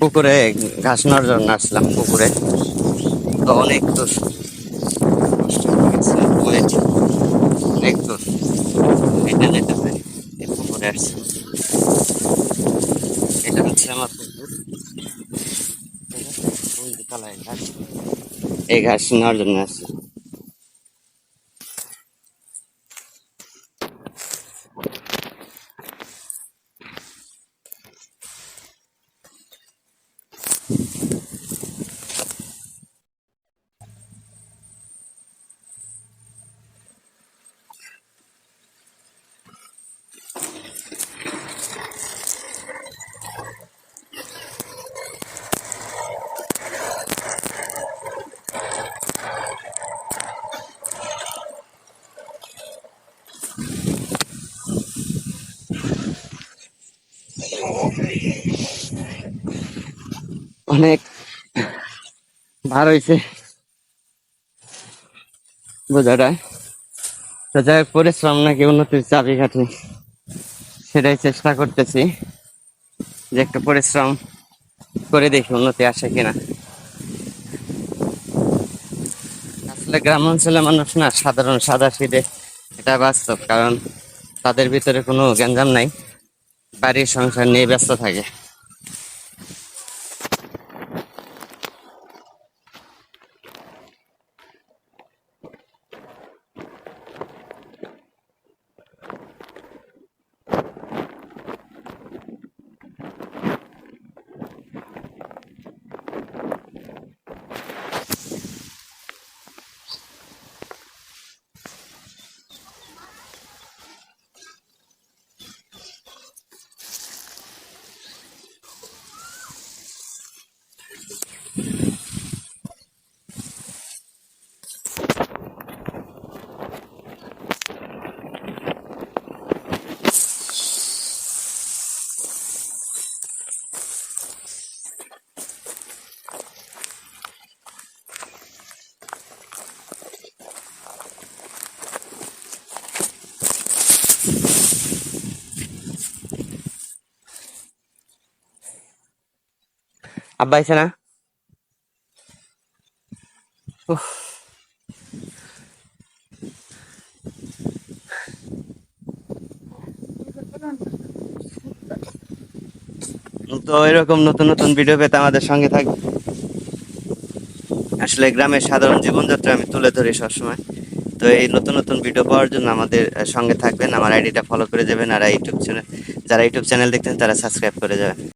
পুকুরে ঘাস নেওয়ার জন্য আসলাম পুকুরে। তো অনেক দূর অনেক দূর এটা যেতে পারি পুকুরে আসছি। এটা হচ্ছে আমার পুকুর। এই ঘাস নেওয়ার জন্য আসছি। অনেক ভার হয়েছে বোঝাটা তো যাই হোক, পরিশ্রম নাকি উন্নতির চাবি কাঠি সেটাই চেষ্টা করতেছি যে একটু পরিশ্রম করে দেখি উন্নতি আসে কিনা। আসলে গ্রাম অঞ্চলের মানুষ না সাধারণ সাদা সিধে এটা বাস্তব কারণ তাদের ভিতরে কোনো গ্যাঞ্জাম নাই। বাড়ির সংসার নিয়ে ব্যস্ত থাকে। আব্বা আইছে না। তো এরকম নতুন নতুন ভিডিও পেতে আমাদের সঙ্গে থাকবে আসলে গ্রামের সাধারণ জীবনযাত্রা আমি তুলে ধরি সবসময়। তো এই নতুন নতুন ভিডিও পাওয়ার জন্য আমাদের সঙ্গে থাকবেন। আমার আইডিটা ফলো করে যাবেন আর ইউটিউব চ্যানেল যারা ইউটিউব চ্যানেল দেখতেন তারা সাবস্ক্রাইব করে যাবেন।